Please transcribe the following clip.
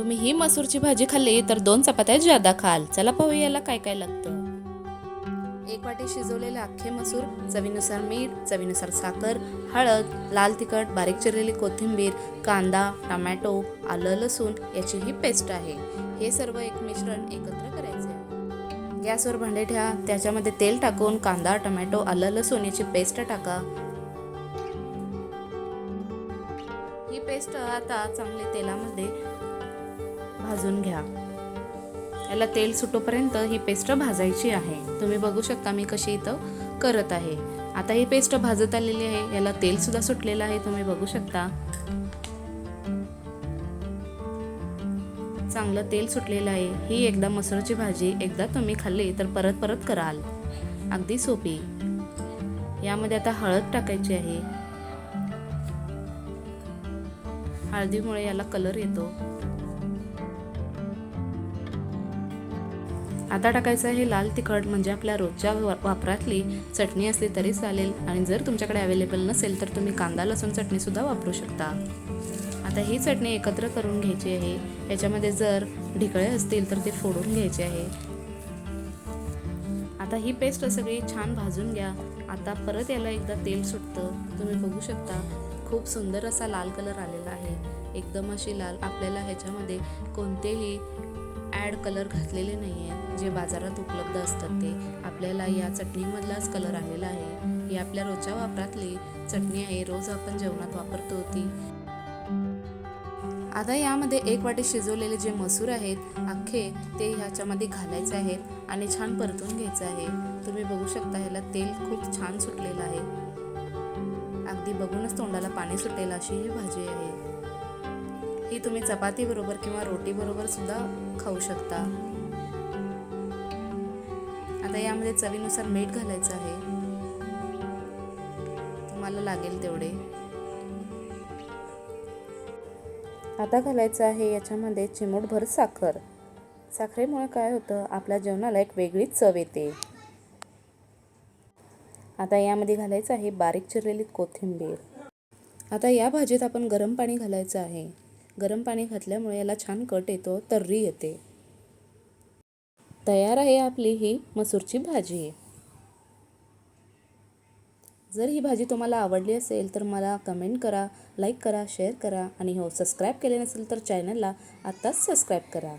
तुम्ही ही मसूरची भाजी खाल्ली तर दोन चपात्या ज्यादा खाल. चला पाहू याला काय काय लागतं. एक वाटी शिजवलेले अख्खे मसूर चवीनुसार मीठ चवीनुसार साखर हळद लाल तिखट बारीक चिरलेली कोथिंबीर कांदा टमॅटो आलं लसूण याची ही पेस्ट आहे. हे सर्व एक मिश्रण एकत्र करायचे. आहे गॅसवर भांडे ठेवा. त्याच्यामध्ये तेल टाकून कांदा टमॅटो आलं लसूण याची पेस्ट टाका. ही पेस्ट आता चांगली तेलामध्ये भाजून घ्या. याला तेल सुटोपर्यंत ही पेस्ट भाजायची आहे. तुम्ही बघू शकता मी कशी इथं करत आहे. आता ही पेस्ट भाजत आलेली आहे. याला तेल सुद्धा सुटलेलं आहे. तुम्ही बघू शकता. चांगलं तेल सुटलेलं आहे. ही एकदा मसूरची भाजी एकदा तुम्ही खाल्ली तर परत परत कराल. अगदी सोपी. यामध्ये आता हळद टाकायची आहे. हळदीमुळे याला कलर येतो. आता टाकायचं आहे लाल तिखट म्हणजे आपल्या रोजच्या वा- वापरातली चटणी असली तरी चालेल. आणि जर तुमच्याकडे अवेलेबल नसेल तर तुम्ही कांदा लसूण चटणीसुद्धा वापरू शकता. आता ही चटणी एकत्र करून घ्यायची आहे. याच्यामध्ये जर ढिकळे असतील तर ते फोडून घ्यायचे आहे. आता ही पेस्ट सगळी छान भाजून घ्या. आता परत याला एकदा तेल सुटतं. तुम्ही बघू शकता खूप सुंदर असा लाल कलर आलेला आहे. एकदम अशी लाल आपल्याला ह्याच्यामध्ये कोणतेही ॲड कलर घातलेले नाही आहे जे बाजारात उपलब्ध असतात ते. आपल्याला या चटणीमधलाच कलर आलेला आहे. ही आपल्या रोजच्या वापरातली चटणी आहे. रोज आपण जेवणात वापरतो ती. आता यामध्ये एक वाटी शिजवलेले जे मसूर आहेत अख्खे ते ह्याच्यामध्ये घालायचे आहेत आणि छान परतून घ्यायचं आहे. तुम्ही बघू शकता ह्याला तेल खूप छान सुटलेलं आहे. अगदी बघूनच तोंडाला पाणी सुटेल अशी ही भाजी आहे. ही तुम्ही चपाती बरोबर किंवा रोटी बरोबर सुद्धा खाऊ शकता. आता यामध्ये चवीनुसार मीठ घालायचं आहे. तुम्हाला लागेल तेवढे. आता घालायचं आहे याच्यामध्ये चिमूटभर साखर. साखरेमुळे काय होतं? आपल्या जेवणाला एक वेगळीच चव येते. आता यामध्ये घालायचं आहे बारीक चिरलेली कोथिंबीर. आता या भाजीत आपण गरम पाणी घालायचं आहे. गरम पाणी घातल्यामुळे याला छान कट येतो तर्री येते. तयार आहे आपली ही मसूरची भाजी. जर ही भाजी तुम्हाला आवडली असेल तर मला कमेंट करा लाईक करा शेअर करा आणि हो सबस्क्राईब केले नसेल तर चॅनलला आत्ताच सबस्क्राईब करा.